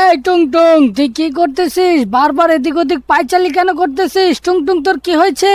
এই টুং তুই কি করতেছিস? বারবার এদিক ওদিক পাইচালি কেন করতেছিস? টুং টুং তোর কি হয়েছে?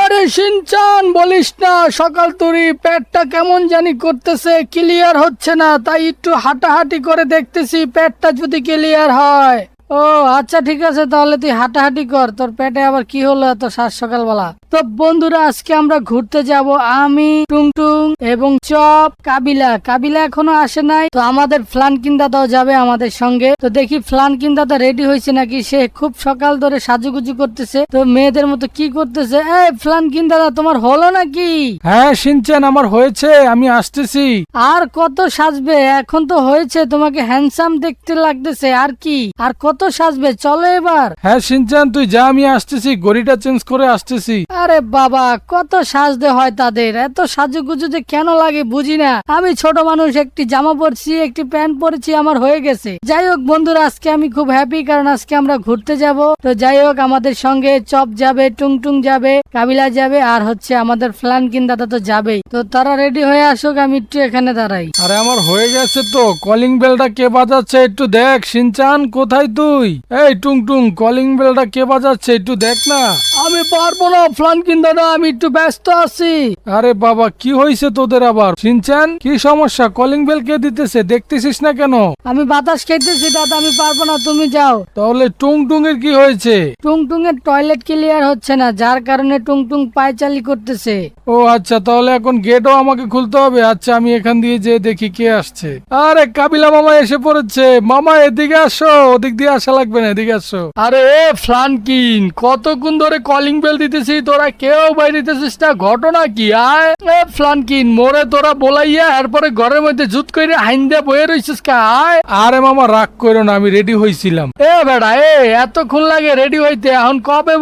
আরে সিনচান, বলিস না, সকাল তুরি পেটটা কেমন জানি করতেছে ক্লিয়ার হচ্ছে না, তাই একটু হাঁটাহাঁটি করে দেখতেছি, পেটটা যদি ক্লিয়ার হয়। ও আচ্ছা ঠিক আছে, তাহলে তুই হাঁটাহাঁটি কর, তোর পেটে আবার কি হলো এত সাত সকালবেলা? তো বন্ধুরা আজকে আমরা ঘুরতে যাব আমি টুংটুং এবং চপ কাবিলা। কাবিলা এখনও আসে নাই তো আমাদের ফ্লানকিন দাদাও যাবে আমাদের সঙ্গে। তো দেখি ফ্লানকিন দাদা রেডি হয়েছে নাকি? সে খুব সকাল ধরে সাজুগুজু করতেছে। তো মেয়েদের মতো কি করতেছে? এই ফ্লানকিন দাদা তোমার হলো নাকি? হ্যাঁ সিনচান আমার হয়েছে আমি আসতেছি। আর কত সাজবে? এখন তো হয়েছে তোমাকে হ্যান্ডসাম দেখতে লাগতেছে আর কি? আর কত সাজবে? চলো এবার। হ্যাঁ সিনচান তুই যা আমি আসতেছি গড়িটা চেঞ্জ করে আসতেছি। আরে বাবা কত সাজতে হয় তাদের। এত সাজুগুজু যে কেন লাগে বুঝি না। আমি ছোট মানুষ একটি জামা পরছি একটি প্যান্ট পরেছি আমার হয়ে গেছে। যাই হোক বন্ধুরা আজকে আমি খুব হ্যাপি কারণ আজকে আমরা ঘুরতে যাব। তো যাই হোক আমাদের সঙ্গে চপ যাবে টুংটুং যাবে কাবিলা যাবে আর হচ্ছে আমাদের ফ্লানকিন দাদা তো যাবেই। তো তারা রেডি হয়ে আসুক আমি একটু এখানে দাঁড়াই। আরে আমার হয়ে গেছে তো। কলিং বেলটা কে বাজাচ্ছে একটু দেখ। সিনচান কোথায় তুই? এই টুং টুং কলিং বেলটা কে বাজাচ্ছে একটু দেখ না। আমি পারব না ফ্লানকিন দাদা আমি একটু ব্যস্ত আছি আরে বাবা কি হয়েছে তোদের আবার? সিনচান কি সমস্যা? কলিং বেল কে দিতেছে? দেখতেছিস না কেন? আমি বাতাস খেতেছি দাদা আমি পারব না তুমি যাও। তাহলে টুং টুং এর কি হয়েছে? টুংটুং এর টয়লেট ক্লিয়ার হচ্ছে না যার কারণে টুংটুং পায়চালি করতেছে। ও আচ্ছা তাহলে এখন গেটও আমাকে খুলতে হবে। আচ্ছা আমি এখান দিয়ে যে দেখি কে আসছে। আরে কাবিলা মামা এসে পড়েছে। মামা এদিকে আসো। ওদিক দিয়ে আসা লাগবে না এদিকে আসো। আরে এ ফ্লানকিন কতক্ষণ ধরে কলিং বেল দিতেছি? তোরা কেউ বাইরে দিতেছিস না ঘটনা কি? আয় ফ্লানকিন মোরে তোরা বলাইয়া এরপরে ঘরের মধ্যে জুত করে হাইন দিয়ে বয়ে রইছিস কা? আয়। আরে মামা রাগ করো না আমি রেডি হয়েছিলাম এ বেড়া এ এতক্ষণ লাগে রেডি হইতে এখন কবে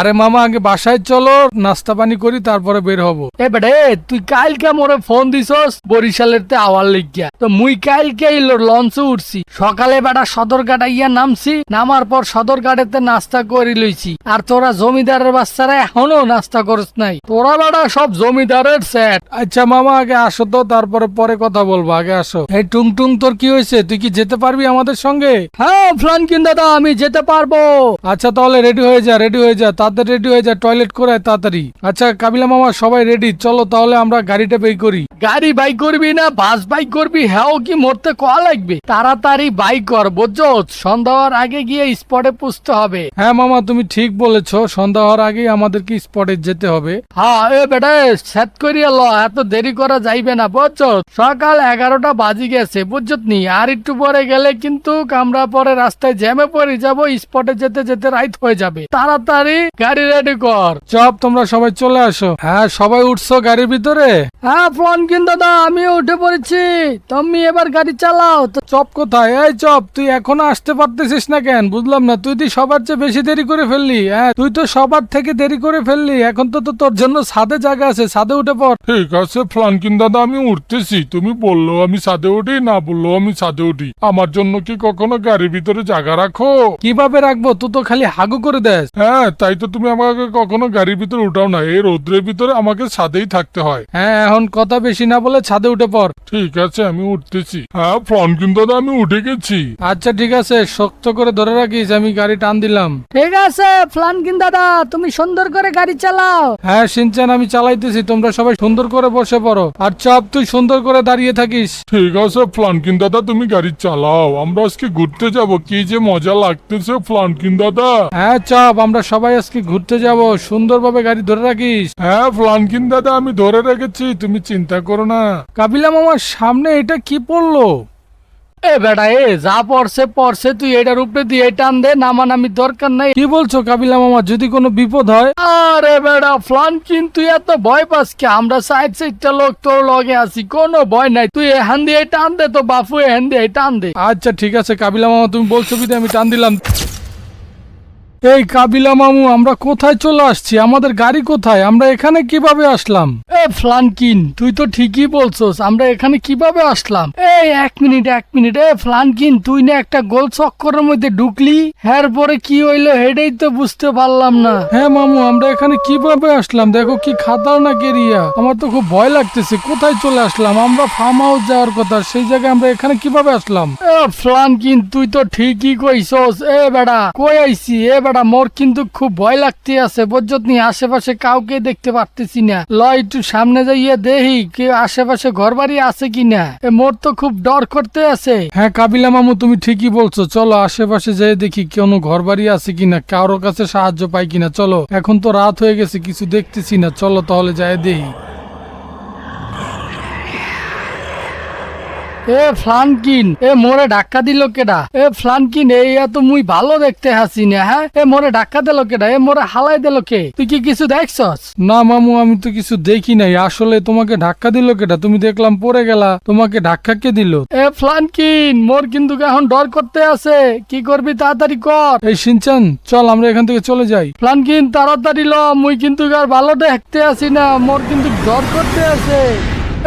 আরে মামা আগে বাসায় চলো নাস্তা পানি করি তারপরে বের হব। এ বেটা এ তুই কালকে মোরে ফোন দিছস বরিশালের তে আওয়ার লিখিয়া তো মুই কালকে লঞ্চে উঠছি। সকালে বেটা সদরঘাট ইয়া নামছি নামার পর সদরঘাটেতে নাস্তা করে লইছি। আর তোরা জমিদারের বাচ্চারা এখনও নাস্তা করস নাই। তোরা বেড়া সব জমিদারের সেট আচ্ছা মামা, আগে আসো তো, তারপরে পরে কথা বলব, আগে আসো। এই টুং টুং তোর কি হয়েছে? তুই কি যেতে পারবি আমাদের সঙ্গে? হ্যাঁ ফ্লানকিন দাদা, আমি যেতে পারব। আচ্ছা তাহলে রেডি হয়ে যা রেডি হয়ে যা, তাড়াতাড়ি রেডি হয়ে যা টয়লেট করে তাড়াতাড়ি। আচ্ছা কাবিলা মামা, সবাই রেডি চলো তাহলে আমরা গাড়িটা বের করি। গাড়ি বাইক করবি না, বাস বাইক করবি হ্যাঁ কি মরতে কয়া লাগবে? তাড়াতাড়ি বাইক কর, বুঝছ? সন্ধ্যা হওয়ার আগে গিয়ে স্পটে পুষতে হবে। হ্যাঁ মামা, তুমি ঠিক বলেছ, সন্ধ্যা হওয়ার আগেই আমাদেরকে স্পটে যেতে হবে। হ্যাঁ এ বেটা এত দেরি করা যাইবে না, বুঝছ? সকাল এগারোটা বাজি গেছে আর একটু পরে গেলে কিন্তু পরে রাস্তায় জ্যামে পড়ে যাব স্পটে যেতে যেতে রাইট হয়ে যাবে। তাড়াতাড়ি গাড়ি রেডি কর। চপ, তোমরা সবাই চলে আসো। হ্যাঁ সবাই উঠছো গাড়ির ভিতরে? হ্যাঁ ফোন কিন্তু দাদা, আমি উঠে পড়েছি। তুমি এবার গাড়ি চালাও। তো চপ কোথায়? এই চপ, তুই এখনও আসতে পারতেছিস না কেন? বুঝলাম না, তুই তুই সবার চেয়ে বেশি দেরি করে ফেললি। হ্যাঁ তুই তো সবার থেকে দেরি করে ফেললি। এখন তো তো তোর জন্য ছাদে জায়গা আছে ছাদে উঠে পড়। ঠিক আছে ফ্লানকিন দাদা আমি উঠতেছি। তুমি বলল আমি ছাদে উঠি না বলল আমি ছাদে উঠি। আমার জন্য কি কখনো গাড়ির ভিতরে জায়গা রাখো? কীভাবে রাখব? তুই তো খালি হাগু করে দেস। হ্যাঁ তাই তো তুমি আমাকে কখনো গাড়ির ভিতরে উঠাও না। এই রোদ্রের ভিতরে আমাকে ছাদেই থাকতে হয়। হ্যাঁ এখন কথা বেশি না বলে ছাদে উঠে পড়। ঠিক আছে আমি উঠতেছি। হ্যাঁ ফ্লানকিন দাদা আমি উঠে গেছি। আচ্ছা ঠিক আছে শক্ত করে ধরে রাখিস আমি গাড়ি টান দিলাম। ঠিক আছে ফ্লানকিন দাদা তুমি সুন্দর করে গাড়ি চালাও। হ্যাঁ সিনচান আমি চালাইতেছি তোমরা সবাই সুন্দর করে বসে পড়ো। আর চপ তুই সুন্দর করে দাঁড়িয়ে থাকিস। ঠিক আছে ফ্লানকিন দাদা তুমি গাড়ি চালাও। আমরা আজকে ঘুরতে যাব। কি যে মজা লাগতেছে ফ্লানকিন দাদা। হ্যাঁ চাপ আমরা সবাই আজকে ঘুরতে যাব। সুন্দরভাবে গাড়ি ধরে রাখিস। হ্যাঁ ফ্লানকিন দাদা আমি ধরে রেখেছি। তুমি চিন্তা করো না। কাবিলা মামার সামনে এটা কি পড়ল? এ বেটা, এ যা পড়ছে পড়ছে, তুই এটার উপরে দিয়ে টান দে নামানামি দরকার নাই। কি বলছো কাবিলা মামা, যদি কোনো বিপদ হয়? আরে বেটা ফ্লান কিন্তু এত ভয় পাস কি? আমরা সাইড সাইডটা লোক তোর লগে আছি, কোনো ভয় নাই। তুই এহান দিয়ে টান দে তো বাপু এহান দিয়ে টান দে। আচ্ছা ঠিক আছে কাবিলা মামা, তুমি বলছো আমি টান দিলাম। এই কাবিলা মামু, আমরা কোথায় চলে আসছি? আমাদের গাড়ি কোথায়? আমরা এখানে কীভাবে আসলাম? এ ফ্লানকিন, তুই তো ঠিকই বলছস, আমরা এখানে কীভাবে আসলাম? এই এক মিনিট এক মিনিট। এ ফ্লানকিন, তুই না একটা গোল চক্করের মধ্যে ঢুকলি? হ্যার পরে কি হইল হেডেই তো বুঝতে পারলাম না। হ্যাঁ মামু, আমরা এখানে কীভাবে আসলাম? দেখো কি খাতারনাক এরিয়া আমার তো খুব ভয় লাগতেছে, কোথায় চলে আসলাম? আমরা ফার্ম হাউস যাওয়ার কথা, সেই জায়গায় আমরা এখানে কীভাবে আসলাম? এ ফ্লানকিন, তুই তো ঠিকই কইছস। এ বেড়া, কই আইছি? এ বেড়া মোর কিন্তু খুব ভয় লাগতে আছে। নি আশেপাশে কাউকে দেখতে পারতেছি না। ল, একটু সামনে যাইয়ে দেখি কেউ আশেপাশে ঘর বাড়ি আছে কিনা মোর তো খুব ডর করতে আছে। হ্যাঁ কাবিলা মামু, তুমি ঠিকই বলছো। চলো আশেপাশে যেয়ে দেখি কোনো ঘর বাড়ি আছে কিনা কারোর কাছে সাহায্য পাই কিনা চলো, এখন তো রাত হয়ে গেছে, কিছু দেখতেছি না। চলো তাহলে যাই দেখি। এ ফ্লানকিন এ মোরে ধাক্কা দিল কেডা? এ ফ্লানকিন এই তো মুই ভালো দেখতে হাসি না হ্যাঁ? এ মোরে ধাক্কা দিল কেডা? এ মোরে হালাই দিল কে? তুই কি কিছু দেখছস? না মামু আমি তো কিছু দেখি নাই। আসলে তোমাকে ধাক্কা দিল কেটা তুমি দেখলাম পড়ে গেলা। তোমাকে ধাক্কা কে দিল? এ ফ্লানকিন মোর কিন্তু এখন ডর করতে আছে। কি করবি তাড়াতাড়ি কর। এই সিনচান চল আমরা এখান থেকে চলে যাই। ফ্লানকিন তাড়াতাড়ি ল মুই কিন্তু আর ভালো দেখতে আসি না মোর কিন্তু ডর করতে আছে।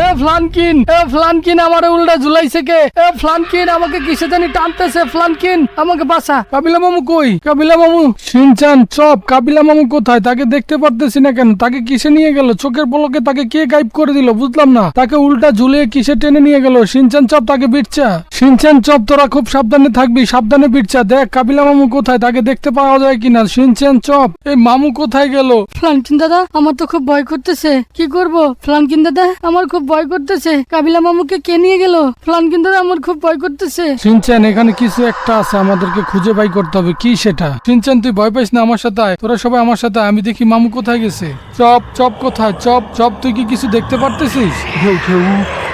এ ফ্লানকিন এ ফ্লানকিন আমার উল্টা ঝুলাইছে কে? এ ফ্লানকিন আমাকে কিসে জানি টানতেছে, ফ্লানকিন? আমাকে বাসা কাবিলা মামু কই? কাবিলা মামু, সিনচান, চপ, কাবিলা মামু কোথায়? তাকে দেখতে পারতেছি না কেন? তাকে কিসে নিয়ে গেল? চোখের পলকে তাকে কে গাইব করে দিল? বুঝলাম না। তাকে উল্টা ঝুলিয়ে কিসে টেনে নিয়ে গেল? সিনচান চপ তাকে বিটচা সিনচান চপ, তোরা খুব সাবধানে থাকবি, সাবধানে বিটচা দেখ, কাবিলা মামু কোথায়? তাকে দেখতে পাওয়া যায় কিনা? সিনচান চপ, এই মামু কোথায় গেল? ফ্লানকিন দাদা, আমার তো খুব ভয় করতেছে। কি করব? ফ্লানকিন দাদা, আমার খুব ভয় করতেছে। কাবিলা মামুকে কে নিয়ে গেল? ফ্লানকিন দাদা আমার খুব ভয় করতেছে। সিনচান এখানে কিছু একটা আছে আমাদেরকে খুঁজে বাই করতে হবে। কি সেটা? সিনচান তুই ভয় পাইস না আমার সাথে আয়। তোরা সবাই আমার সাথে আয়। আমি দেখি মামু কোথায় গেছে। চপ চপ কোথায়? চপ চপ তুই কি কিছু দেখতে পারতেছিস? কেউ কেউ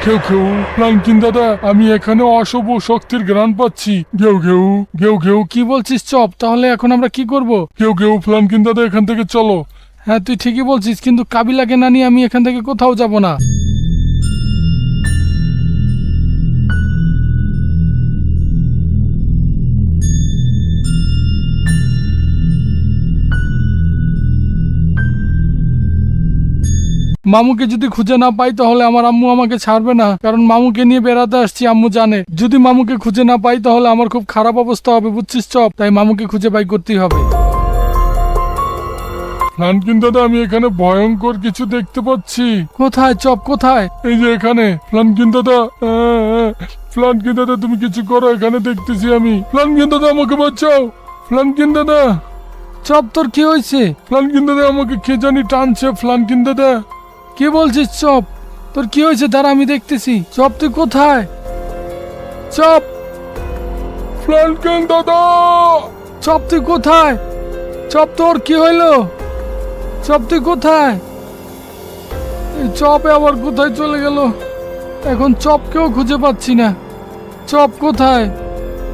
কেউ কেউ প্লাঙ্কিন দাদা আমি এখানে অশুভ শক্তির গ্রান পাচ্ছি। কেউ কেউ কেউ কেউ কি বলছিস চপ? তাহলে এখন আমরা কি করব? কেউ কেউ প্লাঙ্কিন দাদা এখান থেকে চলো। হ্যাঁ তুই ঠিকই বলছিস কিন্তু কাবিলাকে না নিয়ে আমি এখান থেকে কোথাও যাব না। মামুকে যদি খুঁজে না পাই তাহলে আমার আম্মু আমাকে ছাড়বে না। কারণ মামুকে নিয়ে বেড়াতে আসছি আম্মু জানে। যদি মামুকে খুঁজে না পাই তাহলে আমার খুব খারাপ অবস্থা হবে বুঝছিস চপ? তাই মামুকে খুঁজে বাই করতেই হবে। দাদা আমি এখানে ভয়ঙ্কর কিছু দেখতে পাচ্ছি। কোথায় চপ? কোথায়? এই যে এখানে। প্লাঙ্কিন দাদা প্লাঙ্কিন দাদা তুমি কিছু করো এখানে দেখতেছি আমি। দাদা আমাকে বাঁচাও। প্লাঙ্কিন দাদা। চপ তোর কি হয়েছে? প্লাঙ্কিন দাদা আমাকে কে জানি টানছে প্লাঙ্কিন দাদা। কি বলছিস চপ? তোর কি হয়েছে? দাঁড়া, আমি দেখতেছি। চপ, তুই কোথায়? চপ! দাদা! চপ, তুই কোথায়? চপ, তোর কি হইল? চপ, তুই কোথায়? চপে আবার কোথায় চলে গেল? এখন চপকেও খুঁজে পাচ্ছি না। চপ কোথায়?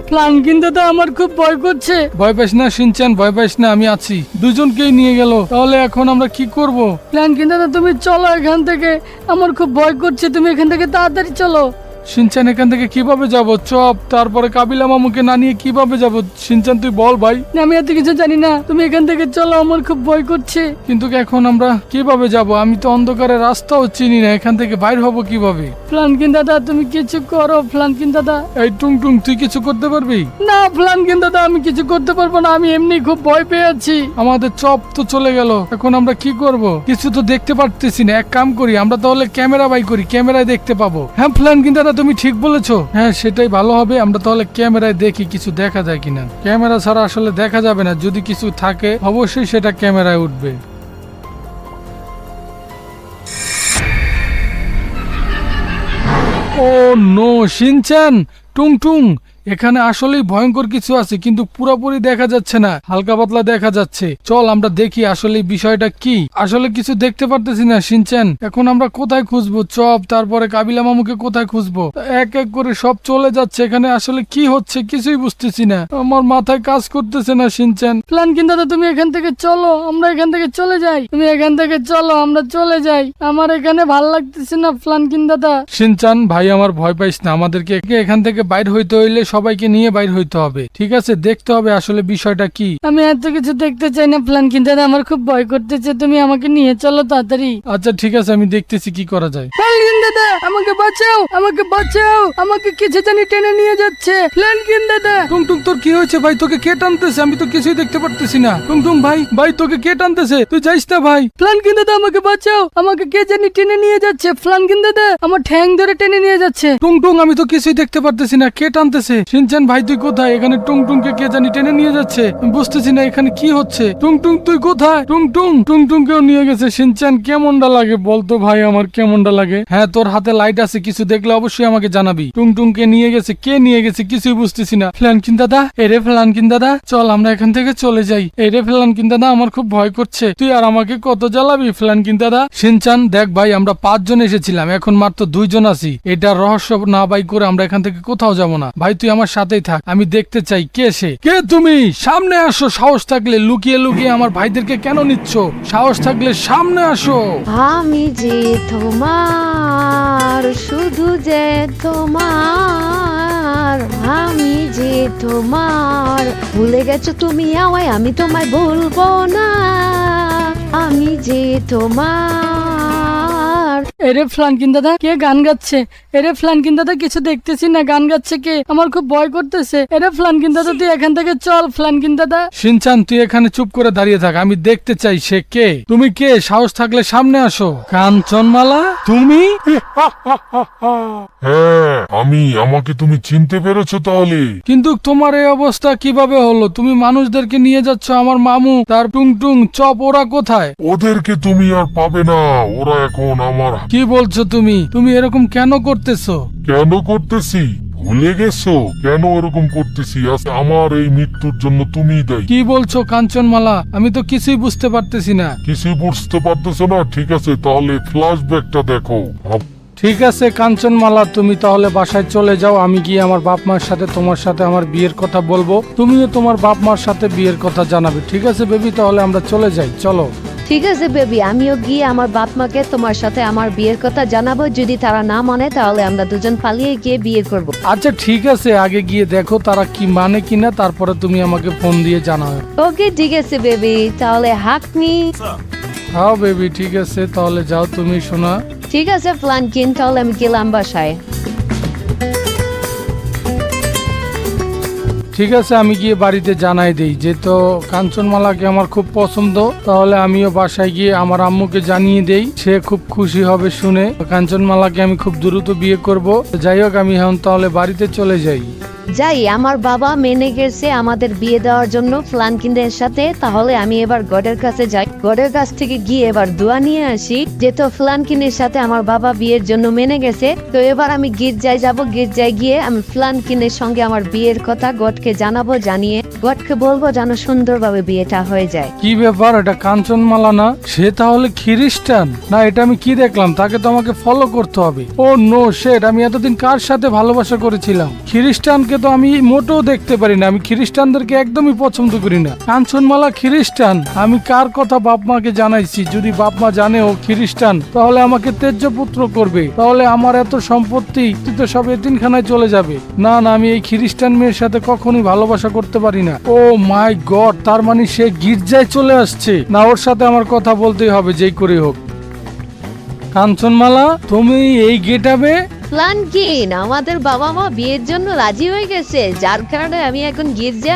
ফ্লানকিন তো আমার খুব ভয় করছে। ভয় পাইস না সিনচান ভয় পাইস না আমি আছি। দুজনকেই নিয়ে গেল। তাহলে এখন আমরা কি করব? প্ল্যান কিন্তু তুমি চলো এখান থেকে। আমার খুব ভয় করছে তুমি এখান থেকে তাড়াতাড়ি চলো। সিনচান এখান থেকে কীভাবে যাব? চপ তারপরে কাবিলা মামুকে না নিয়ে কীভাবে যাব? সিনচান তুই বল ভাই। আমি এত কিছু জানি না। তুমি এখান থেকে চলো আমার খুব ভয় করছে। কিন্তু এখন আমরা কীভাবে যাব? আমি তো অন্ধকারে রাস্তাও চিনি না। এখান থেকে বাইর হব কীভাবে? ফ্লানকিন দাদা তুমি কিছু করো ফ্লানকিন দাদা। এই টুং টুং তুই কিছু করতে পারবি? না ফ্লানকিন দাদা আমি কিছু করতে পারব না। আমি এমনি খুব ভয় পেয়ে আছি আমাদের চপ তো চলে গেল। এখন আমরা কি করব? কিছু তো দেখতে পারতেছি না। এক কাম করি আমরা তাহলে ক্যামেরা বাই করি। ক্যামেরায় দেখতে পাবো। হ্যাঁ প্ল্যান কিন্তু দাদা তুমি ঠিক বলেছ। হ্যাঁ সেটাই ভালো হবে। আমরা তাহলে ক্যামেরায় দেখি কিছু দেখা যায় কিনা। ক্যামেরা ছাড়া আসলে দেখা যাবে না। যদি কিছু থাকে, অবশ্যই সেটা ক্যামেরায় উঠবে। ও, নো শিনচান টুং টুং এখানে আসলেই ভয়ঙ্কর কিছু আছে, কিন্তু পুরোপুরি দেখা যাচ্ছে না। হালকা পাতলা দেখা যাচ্ছে। চল, আমরা দেখি আসলে বিষয়টা কি। আসলে কিছু দেখতে পারতেছি না শিনচান এখন আমরা কোথায় খুঁজবো? চপ, তারপরে কাবিলা মামুকে কোথায় খুঁজবো? এক এক করে সব চলে যাচ্ছে। এখানে আসলে কি হচ্ছে কিছুই বুঝতেছি না। আমার মাথায় কাজ করতেছে না শিনচান ফ্লানকিন দাদা, তুমি এখান থেকে চলো? আমরা এখান থেকে চলে যাই। তুমি এখান থেকে চলো, আমরা চলে যাই। আমার এখানে ভালো লাগতেছে না ফ্লানকিন দাদা? শিনচান ভাই, আমার ভয় পাইস না। আমাদেরকে এখান থেকে বাইর হইতে হইলে সবাইকে নিয়ে বাইর হইতে হবে। ঠিক আছে? দেখতে হবে আসলে বিষয়টা কি। আমি এত কিছু দেখতে চাই না প্ল্যান কিন্তু আমার খুব ভয় করতেছে। তুমি আমাকে নিয়ে চলো তাড়াতাড়ি। আচ্ছা ঠিক আছে আমি দেখতেছি কি করা যায়। ফ্ল্যানকিন দাদা আমাকে বাঁচাও আমাকে বাঁচাও। আমাকে কিছু জানি টেনে নিয়ে যাচ্ছে। ফ্ল্যানকিন দাদা টুংটুং তোর কি হয়েছে ভাই? তোকে কে টানতেছে? আমি তো কিছুই দেখতে পারতেছি না। টুংটুং ভাই ভাই তোকে কে টানতেছে? তুই যাইস না ভাই। ফ্ল্যানকিন দাদা আমাকে বাঁচাও। আমাকে কে জানি টেনে নিয়ে যাচ্ছে। ফ্ল্যানকিন দাদা আমার ঠ্যাং ধরে টেনে নিয়ে যাচ্ছে। টুংটুং আমি তো কিছুই দেখতে পারতেছি না। কে টানতেছে? সিনচান, ভাই, তুই কোথায়? এখানে কে জানি টেনে নিয়ে যাচ্ছে। বুঝতেছি না এখানে কি হচ্ছে। টুংটুং, তুই কোথায়? টুংটুং নিয়ে গেছে। সিনচান, কেমনটা লাগে? বলতো, ভাই, আমার কেমনটা লাগে? হ্যাঁ তোর হাতে লাইট আছে, কিছু দেখলে অবশ্যই আমাকে জানাবি। নিয়ে গেছে, কে নিয়ে গেছে কিছুই বুঝতেছি না। ফ্ল্যানকিন দাদা? এরে ফ্ল্যানকিন দাদা, চল আমরা এখান থেকে চলে যাই। এরে ফ্ল্যানকিন দাদা, আমার খুব ভয় করছে। তুই আর আমাকে কত জ্বালাবি ফ্ল্যানকিন দাদা? সিনচান, দেখ, ভাই, আমরা পাঁচজন এসেছিলাম। এখন মাত্র দুইজন আছি। এটা রহস্য না বাই করে আমরা এখান থেকে কোথাও যাব না। ভাই, তুই আমার সাথেই থাক আমি দেখতে চাই কে সে। কে তুমি? সামনে আসো সাহস থাকলে লুকিয়ে লুকিয়ে আমার ভাইদেরকে কেন নিচ্ছ? সাহস থাকলে সামনে আসো। আমি যে তোমার শুধু যে তোমার আমি যে তোমার। ভুলে গেছো তুমি আমায় আমি তোমায় ভুলবো না। আমি যে তোমার। এরে ফ্লানকিন দাদা কে গান গাচ্ছে? এরে ফ্লানকিন দাদা কিছু দেখতেছি না গান গাচ্ছে কে? আমার খুব ভয় করতেছে। এরে ফ্লানকিন দাদা তুই এখান থেকে চল ফ্লানকিন দাদা সিনচান তুই এখানে চুপ করে দাঁড়িয়ে থাক। আমি দেখতে চাই সে কে। তুমি কে? সাহস থাকলে সামনে আসো। কাঞ্চনমালা তুমি? হ্যাঁ আমি আমাকে তুমি চিনতে পেরেছ তাহলে। কিন্তু তোমার এই অবস্থা কীভাবে হলো? তুমি মানুষদেরকে নিয়ে যাচ্ছ আমার মামু তার টুংটুং চপ ওরা কোথায়? ওদেরকে তুমি আর পাবে না। ওরা এখন আমার কি বলছো তুমি? তুমি এরকম কেন করতেছো? কেন করতেছি? ভুলে গেছো? কেন এরকম করতেছি? আমার এই মৃত্যুর জন্য তুমিই দায়ী। কি বলছো কাঞ্চনমালা? আমি তো কিছুই বুঝতে পারতেছি না। কিছুই বুঝতে পারতেছো না? ঠিক আছে তাহলে ফ্ল্যাশব্যাকটা দেখো। ঠিক আছে কাঞ্চনমালা তুমি তাহলে বাসায় চলে যাও। আমি গিয়ে আমার বাপ মার সাথে তোমার সাথে আমার বিয়ের কথা বলব। তুমিও তোমার বাপ মার সাথে বিয়ের কথা জানাবে। ঠিক আছে বেবি? তাহলে আমরা চলে যাই। চলো। ঠিক আছে বেবি আমিও গিয়ে আমার বাপ মাকে তোমার সাথে আমার বিয়ের কথা জানাব। যদি তারা না মানে তাহলে আমরা দুজন পালিয়ে গিয়ে বিয়ে করব। আচ্ছা ঠিক আছে আগে গিয়ে দেখো তারা কি মানে কিনা তারপরে তুমি আমাকে ফোন দিয়ে জানাও। ওকে ঠিক আছে বেবি তাহলে হাকনি হ্যাঁ বেবি ঠিক আছে তাহলে যাও তুমি শোনা। ঠিক আছে প্ল্যান কিন তাহলে আমি গেলাম বাসায়। ঠিক আছে, আমি গিয়ে বাড়িতে জানাই দিই। যে তো কাঞ্চনমালাকে আমার খুব পছন্দ, তাহলে আমিও বাসায় গিয়ে আমার আম্মুকে জানিয়ে দেই। সে খুব খুশি হবে শুনে। কাঞ্চনমালাকে আমি খুব দ্রুত বিয়ে করব। যাই হোক, আমি এখন তাহলে বাড়িতে চলে যাই। যাই, আমার বাবা মেনে গেছে আমাদের বিয়ে দেওয়ার জন্য ফ্লানকিনদের সাথে তাহলে আমি এবার গডের কাছে যাই। গডের কাছ থেকে গিয়ে এবার দোয়া নিয়ে আসি যেহেতু ফ্লানকিনের সাথে আমার বাবা বিয়ের জন্য মেনে গেছে, তো এবার আমি গির্জায় যাব। গির্জায় গিয়ে আমি ফ্লানকিনের সঙ্গে আমার বিয়ের কথা গডকে জানাব, জানিয়ে গডকে বলব যেন সুন্দরভাবে বিয়েটা হয়ে যায়। কি ব্যাপার, এটা কাঞ্চনমালা না? সে তাহলে খ্রিস্টান? না, এটা আমি কি দেখলাম? তাকে তো আমাকে ফলো করতে হবে। ও নো শেট আমি এতদিন কার সাথে ভালোবাসা করেছিলাম? খ্রিস্টানকে তো আমি মোটেও দেখতে পারি না, আমি খ্রিস্টানদেরকে একদমই পছন্দ করি না। কাঞ্চনমালা খ্রিস্টান, আমি কার কথা বাপ মাকে জানাইছি? যদি বাপ মা জানে ও খ্রিস্টান, তাহলে আমাকে তেজ্য পুত্র করবে। তাহলে আমার এত সম্পত্তি তো সব এতিনখানায় চলে যাবে। না না, আমি এই খ্রিস্টান মেয়ের সাথে কখনোই ভালোবাসা করতে পারি না। ও মাই গড, তার মানে সে গির্জায় চলে আসছে। না, ওর সাথে আমার কথা বলতেই হবে, যেই করে হোক। কাঞ্চনমালা, তুমি এই গেটাবে ফ্লানকিন আমাদের বাবা মা বিয়ের জন্য রাজি হয়ে গেছে। যার কারণে আমি এখন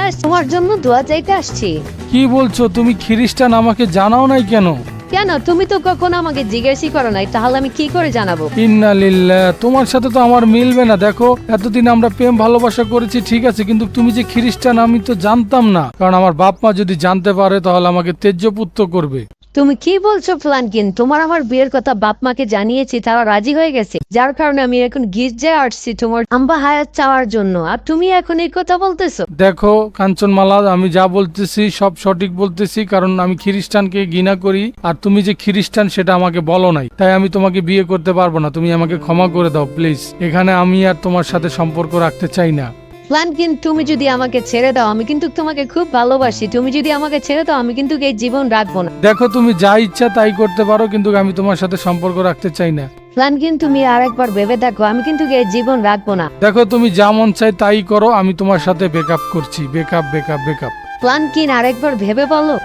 আসছি। তোমার জন্য দোয়া চাইতে আসছি। কি বলছো? তুমি খ্রিস্টান আমাকে জানাও নাই কেন? কেন? তুমি তো কখনো আমাকে জিজ্ঞাসা করো নাই। তাহলে আমি কি করে জানাব? ইন্না লিল্লাহ তোমার সাথে তো আমার মিলবে না। দেখো এতদিন আমরা প্রেম ভালোবাসা করেছি ঠিক আছে। কিন্তু তুমি যে খ্রিস্টান আমি তো জানতাম না। কারণ আমার বাপ মা যদি জানতে পারে তাহলে আমাকে তেজ্যপুত্র করবে। তুমি কি বলছো ফ্লানকিন? তোমার আমার বিয়ের কথা বাপ মাকে জানিয়েছি, তারা রাজি হয়ে গেছে। যার কারণে আমি এখন গির্জায় আসছি তোমার আম্বা হায়াত চাওয়ার জন্য। আর তুমি এখন এই কথা বলতেছো? দেখো কাঞ্চনমালা আমি যা বলতেছি, সব সঠিক বলতেছি, কারণ আমি খ্রিস্টানকে ঘৃণা করি, আর তুমি যে খ্রিস্টান, সেটা আমাকে বলো নাই। তাই আমি তোমাকে বিয়ে করতে পারব না। তুমি আমাকে ক্ষমা করে দাও, প্লিজ। এখানে আমি আর তোমার সাথে সম্পর্ক রাখতে চাই না। ফ্লানকিন তুমি যদি আমাকে ছেড়ে দাও আমি কিন্তু তোমাকে খুব ভালোবাসি। তুমি যদি আমাকে ছেড়ে দাও আমি কিন্তু এই জীবন রাখব না। দেখো তুমি যা ইচ্ছা তাই করতে পারো কিন্তু আমি তোমার সাথে সম্পর্ক রাখতে চাই না। ফ্লানকিন তুমি আরেকবার ভেবে দেখো আমি কিন্তু এই জীবন রাখব না। দেখো তুমি যা মন চাই তাই করো আমি তোমার সাথে বেকআপ করছি। বেকআপ বেকআপ বেকআপ ফ্লানকিন আরেকবার ভেবে বলো?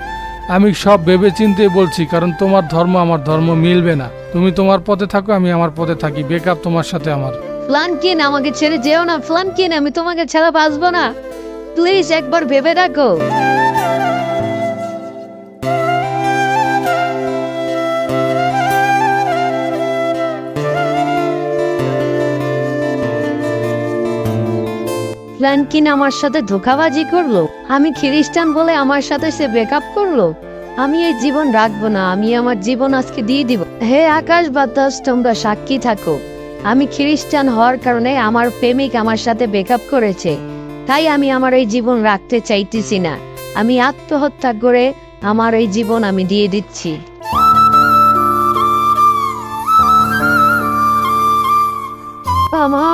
আমি সব ভেবে চিন্তে বলছি কারণ তোমার ধর্ম আমার ধর্ম মিলবে না। তুমি তোমার পথে থাকো আমি আমার পথে থাকি। বেকআপ তোমার সাথে আমার। ফ্লানকিন, আমাকে ছেড়ে যেও না, ফ্লানকিন, আমি তোমাকে ছাড়া বাঁচবো না। প্লিজ একবার ভেবে দেখো। ফ্লানকিন আমার সাথে ধোকাবাজি করল। আমি খ্রিস্টান বলে আমার সাথে সে ব্রেকআপ করল। আমি এই জীবন রাখব না, আমি আমার জীবন আজকে দিয়ে দিব। হে আকাশ বাতাস, তোমরা সাক্ষী থাকো। আমি খ্রিস্টান হওয়ার কারণে আমার প্রেমিক আমার সাথে ব্রেকআপ করেছে। তাই আমি আমার এই জীবন রাখতে চাইতেছি না। আমি আত্মহত্যা করে আমার এই জীবন আমি দিয়ে দিচ্ছি। আমা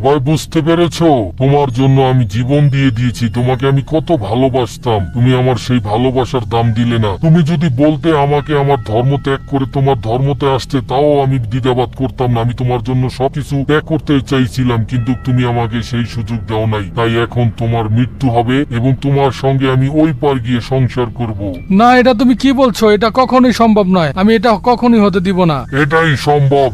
আবার বুঝতে পেরেছ? তোমার জন্য আমি জীবন দিয়ে দিয়েছি তোমাকে আমি কত ভালোবাসতাম। তুমি আমার সেই ভালোবাসার দাম দিলে না। তুমি যদি বলতে আমাকে আমার ধর্ম ত্যাগ করে তোমার ধর্মতে আসতে তাও আমি দ্বিধাবাদ করতাম না। আমি তোমার জন্য সবকিছু ত্যাগ করতে চাইছিলাম কিন্তু তুমি আমাকে সেই সুযোগ দাও নাই। তাই এখন তোমার মৃত্যু হবে এবং তোমার সঙ্গে আমি ওই পার গিয়ে সংসার করব। না এটা তুমি কি বলছো? এটা কখনোই সম্ভব নয়। আমি এটা কখনোই হতে দিব না। এটাই সম্ভব।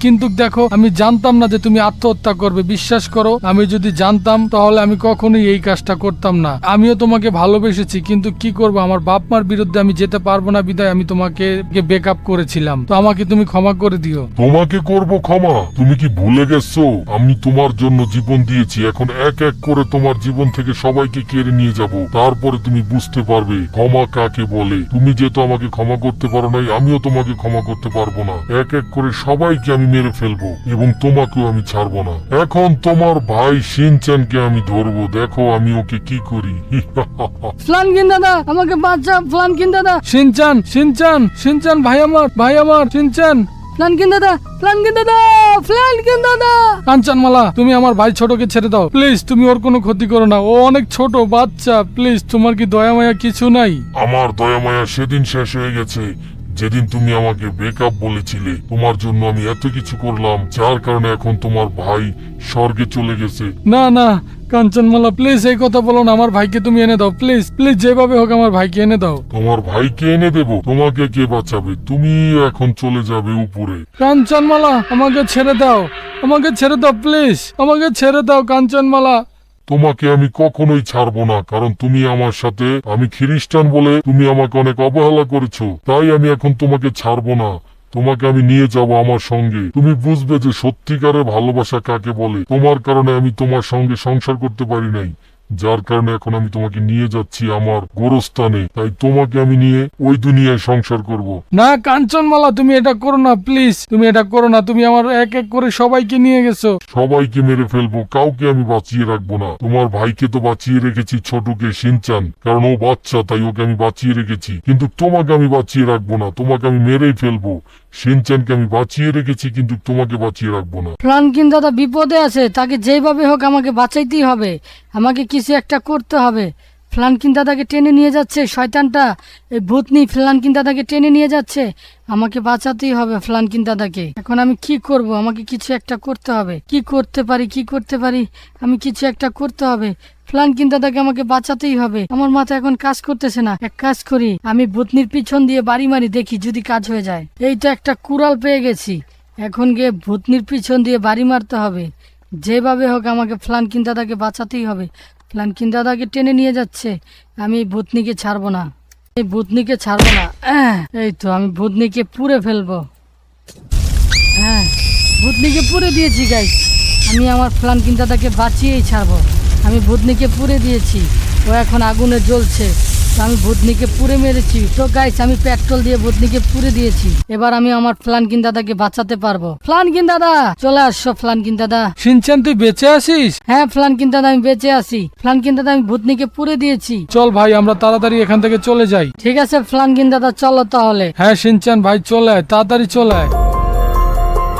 কিন্তু দেখো আমি জানতাম না যে তুমি আত্মহত্যা করবে, বিশ্বাস করো, আমি যদি জানতাম, তাহলে আমি কখনোই এই কাজটা করতাম না। আমিও তোমাকে ভালোবেসেছি, কিন্তু কি করব? আমার বাপ মার বিরুদ্ধে আমি যেতে পারব না, বিদায় আমি তোমাকে বেকআপ করেছিলাম। তো আমাকে তুমি ক্ষমা করে দিও। তোমাকে করব ক্ষমা? তুমি কি ভুলে গেছো? আমি তোমার জন্য জীবন দিয়েছি, এখন এক এক করে তোমার জীবন থেকে সবাইকে কেড়ে নিয়ে যাব। তারপরে তুমি বুঝতে পারবে, ক্ষমা কাকে বলে। তুমি যেহেতু আমাকে ক্ষমা করতে পারো নাই, আমিও তোমাকে ক্ষমা করতে পারব না। এক এক করে সবাইকে আমি মেরে ফেলব, এবং তোমাকেও আমি ছাড়বো না। এখন তোমার ভাই সিনচানকে আমি ধরবো। দেখো আমি ওকে কি করি। ফ্লানকিন দাদা আমাকে বাঁচা ফ্লানকিন দাদা। সিনচান সিনচান সিনচান ভাই আমার ভাই আমার সিনচান ফ্লানকিন দাদা ফ্লানকিন দাদা ফ্লানকিন দাদা। কাঞ্চনমালা তুমি আমার ভাই ছোটকে ছেড়ে দাও। প্লিজ তুমি ওর কোনো ক্ষতি করো না। ও অনেক ছোট বাচ্চা। প্লিজ তোমার কি দয়া মায়া কিছু নাই? আমার দয়া মায়া সেদিন শেষ হয়ে গেছে। যেদিন তুমি আমাকে ব্রেকআপ বলেছিলে তোমার জন্য আমি এত কিছু করলাম যার কারণে এখন তোমার ভাই স্বর্গে চলে গেছে। না না কাঞ্চনমালা প্লিজ এই কথা বলো না আমার ভাইকে তুমি এনে দাও প্লিজ প্লিজ যেভাবে হোক আমার ভাইকে এনে দাও। তোমার ভাইকে এনে দেব তোমাকে কে বাঁচাবে? তুমি এখন চলে যাবে উপরে। কাঞ্চনমালা আমাকে ছেড়ে দাও আমাকে ছেড়ে দাও প্লিজ আমাকে ছেড়ে দাও কাঞ্চনমালা। তোমাকে আমি কখনোই ছাড়ব না, কারণ তুমি আমার সাথে, আমি খ্রিস্টান বলে তুমি আমাকে অনেক অবহেলা করেছ, তাই আমি এখন তোমাকে ছাড়ব না, তোমাকে আমি নিয়ে যাব আমার সঙ্গে। তুমি বুঝবে যে সত্যিকারের ভালোবাসা কাকে বলে, তোমার কারণে আমি তোমার সঙ্গে সংসার করতে পারি নাই। যার কারণে এখন আমি তোমাকে নিয়ে যাচ্ছি আমার গোরস্থানে। তাই তোমাকে আমি নিয়ে ওই দুনিয়ায় সংসার করব। না কাঞ্চনমালা তুমি এটা করো না প্লিজ। তুমি এটা করো না তুমি আমার এক এক করে সবাইকে নিয়ে গেছো। সবাইকে মেরে ফেলব কাউকে আমি বাঁচিয়ে রাখব না। তোমার ভাইকে তো বাঁচিয়ে রেখেছি ছোটকে সিনচান। কারণ ও বাচ্চা তাই ওকে আমি বাঁচিয়ে রেখেছি। কিন্তু তোমাকে আমি বাঁচিয়ে রাখব না তোমাকে আমি মেরেই ফেলব। সিনচানকে আমি বাঁচিয়ে রেখেছি, কিন্তু তোমাকে বাঁচিয়ে রাখব না। প্রাণকিন দাদা বিপদে আছে, তাকে যেভাবে হোক আমাকে বাঁচাইতেই হবে। আমাকে কিছু একটা করতে হবে। ফ্লানকিন দাদাকে টেনে নিয়ে যাচ্ছে, শয়তানটা। এই ভূতনি ফ্লানকিন দাদাকে টেনে নিয়ে যাচ্ছে। আমাকে বাঁচাতেই হবে ফ্লানকিন দাদাকে। এখন আমি কি করব? আমাকে কিছু একটা করতে হবে। কি করতে পারি, কি করতে পারি? আমি কিছু একটা করতে হবে। ফ্লানকিন দাদাকে আমাকে বাঁচাতেই হবে। আমার মাথা এখন কাজ করতেছে না। এক কাজ করি, আমি ভূতনির পিছন দিয়ে বাড়ি মারি, দেখি যদি কাজ হয়ে যায়। এইটা একটা কুড়াল পেয়ে গেছি। এখন গিয়ে ভূতনির পিছন দিয়ে বাড়ি মারতে হবে। যেভাবে হোক আমাকে ফ্লানকিন দাদাকে বাঁচাতেই হবে। ফ্লানকিন দাদাকে টেনে নিয়ে যাচ্ছে। আমি ভূতনিকে ছাড়বো না। এই ভূতনিকে ছাড়বো না। এই তো আমি ভূতনিকে পুড়ে ফেলব। হ্যাঁ ভূতনিকে পুড়ে দিয়েছি গাইস আমি আমার ফ্লানকিন দাদাকে বাঁচিয়েই ছাড়বো। আমি ভূতনিকে পুড়ে দিয়েছি। ও এখন আগুনে জ্বলছে। আমি ভূতনিকে পুড়ে মেরেছি। তো গাইস আমি পেট্রোল দিয়ে ভূতনিকে পুড়ে দিয়েছি। এবার আমি আমার ফ্লানকিন দাদাকে বাঁচাতে পারব। ফ্লানকিন দাদা চলে আসছো ফ্লানকিন দাদা। সিনচান তুই বেঁচে আছিস? হ্যাঁ ফ্লানকিন দাদা আমি বেঁচে আছি। ফ্লানকিন দাদা আমি ভূতনিকে পুড়ে দিয়েছি। চল ভাই আমরা তাড়াতাড়ি এখান থেকে চলে যাই। ঠিক আছে ফ্লানকিন দাদা চলো তাহলে। হ্যাঁ সিনচান ভাই চলে আয় তাড়াতাড়ি চলে আয়।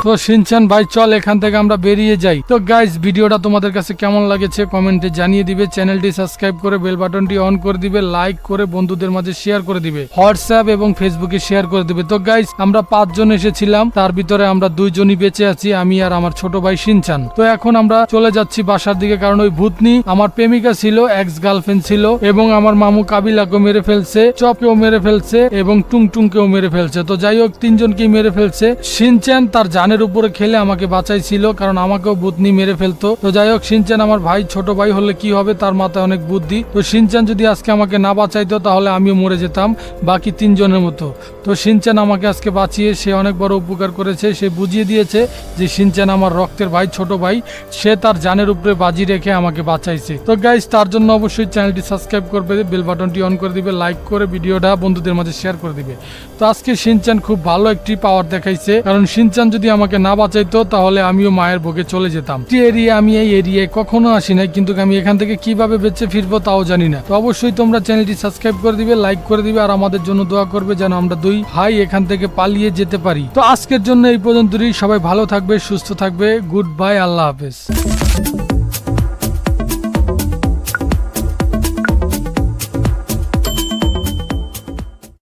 তো সিনচান, ভাই, চল, এখান থেকে আমরা বেরিয়ে যাই। তো গাইস ভিডিওটা তোমাদের কাছে কেমন লাগেছে কমেন্টে জানিয়ে দিবে। চ্যানেলটি সাবস্ক্রাইব করে বেল বাটনটি অন করে দিবে লাইক করে বন্ধুদের মাঝে শেয়ার করে দিবে হোয়াটসঅ্যাপ এবং ফেসবুকে শেয়ার করে দিবে। তো গাইস আমরা পাঁচজন এসেছিলাম, তার ভিতরে আমরা দুইজনই বেঁচে আছি, আমি আর আমার ছোট ভাই সিনচান। তো এখন আমরা চলে যাচ্ছি বাসার দিকে, কারণ ওই ভূতনি আমার প্রেমিকা ছিল এক্স গার্লফ্রেন্ড ছিল, এবং আমার মামু কাবিলাকে মেরে ফেলছে, চপকেও মেরে ফেলছে, এবং টুংটুংকেও মেরে ফেলছে। তো যাই হোক, তিনজনকেই মেরে ফেলছে। সিনচ্যান তার জানের উপরে খেলে আমাকে বাঁচাইছিল, কারণ আমাকেও বুতনি মেরে ফেলতো। তো যাই হোক সিনচ্যান আমার ভাই, ছোট ভাই হলে কি হবে তার মাথায় অনেক বুদ্ধি। তো সিনচ্যান যদি আজকে আমাকে না বাঁচাইতো, তাহলে আমিও মরে যেতাম, বাকি তিনজনের মতো। তো সিনচ্যান আমাকে আজকে বাঁচিয়ে, সে অনেক বড় উপকার করেছে। সে বুঝিয়ে দিয়েছে যে সিনচ্যান আমার রক্তের ভাই, ছোট ভাই, সে তার জানের উপরে বাজি রেখে আমাকে বাঁচাইছে। তো গাইজ তার জন্য অবশ্যই চ্যানেলটি সাবস্ক্রাইব করবে বেল বাটনটি অন করে দিবে লাইক করে ভিডিওটা বন্ধুদের মাঝে শেয়ার করে দিবে। তো আজকে সিনচান খুব ভালো একটি পাওয়ার দেখাইছে, কারণ সিনচান যদি আমাকে না বাঁচাইতো, তাহলে আমিও মায়ের বুকে চলে যেতাম। যে এরিয়া আমি এই এরিয়ায় কখনো আসি নাই কিন্তু আমি এখান থেকে কীভাবে বেঁচে ফিরবো তাও জানি না। তো অবশ্যই তোমরা চ্যানেলটি সাবস্ক্রাইব করে দিবে, লাইক করে দিবে, আর আমাদের জন্য দোয়া করবে যেন আমরা দুই ভাই এখান থেকে পালিয়ে যেতে পারি। তো আজকের জন্য এই পর্যন্তই। সবাই ভালো থাকবে, সুস্থ থাকবে। গুড বাই, আল্লাহ হাফেজ।